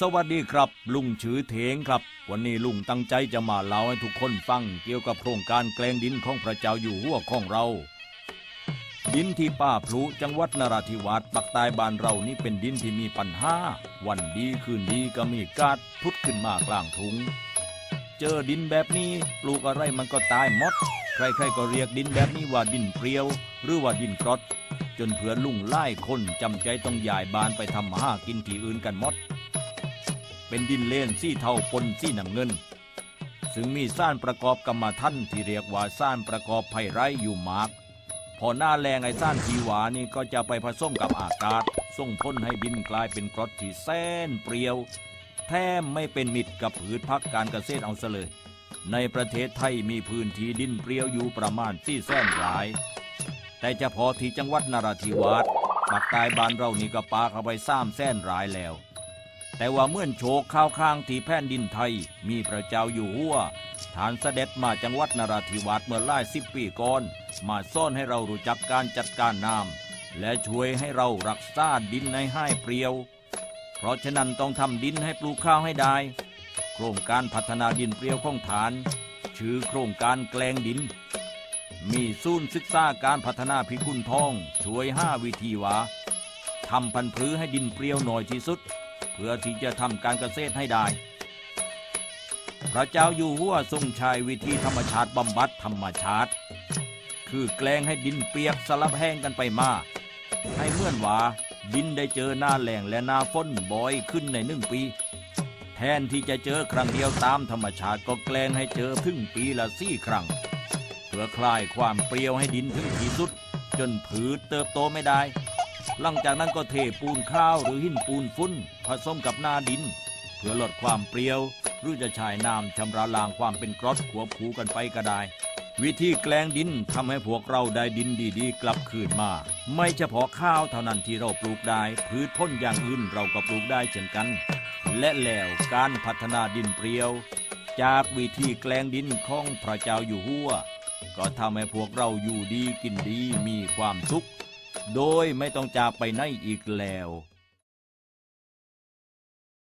สวัสดีครับลุงชือเถงครับ วันนี้ลุงตั้งใจจะมาเล่าให้ทุกคนฟังเกี่ยวกับโครงการแกลงดินของพระเจ้าอยู่หัวของเรา ดินที่ป้าพลุจังหวัดนราธิวาสปักใต้บ้านเรานี่เป็นดินที่มีปัญหาวันดีคืนดีก็มีกาดพุดขึ้นมากลางถุง เจอดินแบบนี้ปลูกอะไรมันก็ตายหมด ใครๆก็เรียกดินแบบนี้ว่าดินเปรียว หรือว่าดินกรดจนเผื่อลุงไล่คนจำใจต้องย้ายบ้านไปทำมาหากินที่อื่นกันหมด เป็นดินเลนซี่เทาปนซี่หน้ำเงิน ซึ่งมีซ่านประกอบกรรมท่านที่เรียกว่าซ่านประกอบไผ่ไรอยู่มากพอหน้าแรงไอ้ซ่านทีหวานี่ก็จะไปผสมกับอากาศ ส่งพ้นให้ดินกลายเป็นกรดที่แสนเปรียว แทบไม่เป็นมิตรกับผืนพักการเกษตรเอาซะเลย ในประเทศไทยมีพื้นที่ดินเปรียวอยู่ประมาณสี่แสนหลาย แต่เฉพาะที่จังหวัดนราธิวาสปากใต้บ้านเรานี่ก็ปาเข้าไปสามแสนรายแล้ว แต่ว่าเมื่อโชกข้าวข้างที่แผ่นดินไทย มีพระเจ้าอยู่หัวฐานเสด็จมาจังหวัดนราธิวาสเมื่อหลายสิบปีก่อน มาซ่อนให้เรารู้จักการจัดการน้ำและช่วยให้เรารักษาดินในให้เปรียว เพราะฉะนั้นต้องทำดินให้ปลูกข้าวให้ได้ โครงการพัฒนาดินเปรียวของฐาน ชื่อโครงการแกลงดิน มีศูนย์ศึกษาการพัฒนาพิกุลทอง ช่วยห้าวิธีว่าทำพันธุ์พืชให้ดินเปรียวหน่อยที่สุด เพื่อที่จะทำการเกษตรให้ได้ พระเจ้าอยู่หัวทรงใช้วิธีธรรมชาติบำบัดธรรมชาติ คือแกล้งให้ดินเปียกสลับแห้งกันไปมา ให้เมื่อนว่าดินได้เจอหน้าแหล่งและหน้าฝนบ่อยขึ้นในหนึ่งปี แทนที่จะเจอครั้งเดียวตามธรรมชาติก็แกล้งให้เจอถึงปีละสี่ครั้ง เพื่อคลายความเปรี้ยวให้ดินถึงที่สุด จนผืดเติบโตไม่ได้ หลังจากนั้นก็เทปูนข้าวหรือหินปูนฟุ้นผสมกับหน้าดิน เพื่อลดความเปรี้ยว หรือจะใช้น้ำชำระล้างความเป็นกรดขวบคูกันไปก็ได้ วิธีแกลงดินทำให้พวกเราได้ดินดีๆ กลับคืนมา ไม่เฉพาะข้าวเท่านั้นที่เราปลูกได้ พืชพ้นอย่างอื่นเราก็ปลูกได้เช่นกัน และแล้วการพัฒนาดินเปรี้ยว จากวิธีแกลงดินของพระเจ้าอยู่หัวก็ทำให้พวกเราอยู่ดีกินดีมีความสุข โดยไม่ต้องจากไปไหนอีกแล้ว